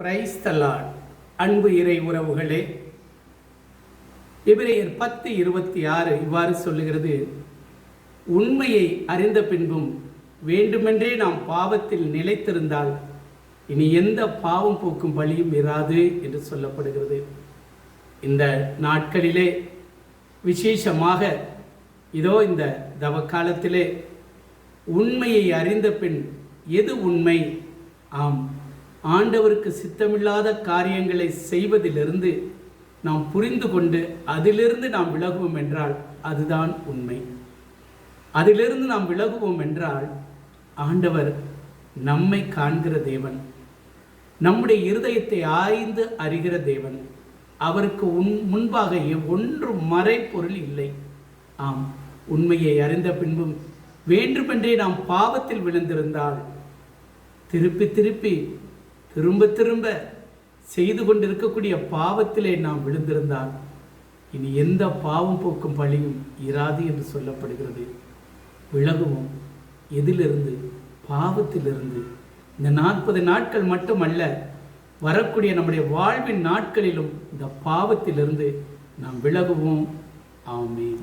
Price தலாட் அன்பு இறை உறவுகளே எபிரேயர் பத்து இருபத்தி ஆறு இவ்வாறு சொல்லுகிறது. உண்மையை அறிந்த பின்பும் வேண்டுமென்றே நாம் பாவத்தில் நிலைத்திருந்தால் இனி எந்த பாவம் போக்கும் வழியும் இராது என்று சொல்லப்படுகிறது. இந்த நாட்களிலே விசேஷமாக இதோ இந்த தவ காலத்திலே உண்மையை அறிந்த பின் எது உண்மை? ஆம் ஆண்டவருக்கு சித்தமில்லாத காரியங்களை செய்வதிலிருந்து நாம் புரிந்து கொண்டு அதிலிருந்து நாம் விலகுவோம் என்றால் அதுதான் உண்மை. அதிலிருந்து நாம் விலகுவோம் என்றால் ஆண்டவர் நம்மை காண்கிற தேவன் நம்முடைய இருதயத்தை ஆய்ந்து அறிகிற தேவன். அவருக்கு உன் முன்பாக ஒன்று மறைப்பொருள் இல்லை. ஆம் உண்மையை அறிந்த பின்பும் வேண்டுமென்றே நாம் பாவத்தில் விழுந்திருந்தால் திருப்பி திருப்பி திரும்ப திரும்ப செய்து கொண்டிருக்கக்கூடிய பாவத்திலே நாம் விழுந்திருந்தால் இனி எந்த பாவம் போக்கும் பழியும் இராது என்று சொல்லப்படுகிறது. விலகுவோம். எதிலிருந்து? பாவத்திலிருந்து. இந்த நாற்பது நாட்கள் மட்டுமல்ல வரக்கூடிய நம்முடைய வாழ்வின் நாட்களிலும் இந்த பாவத்திலிருந்து நாம் விலகுவோம். ஆமேன்.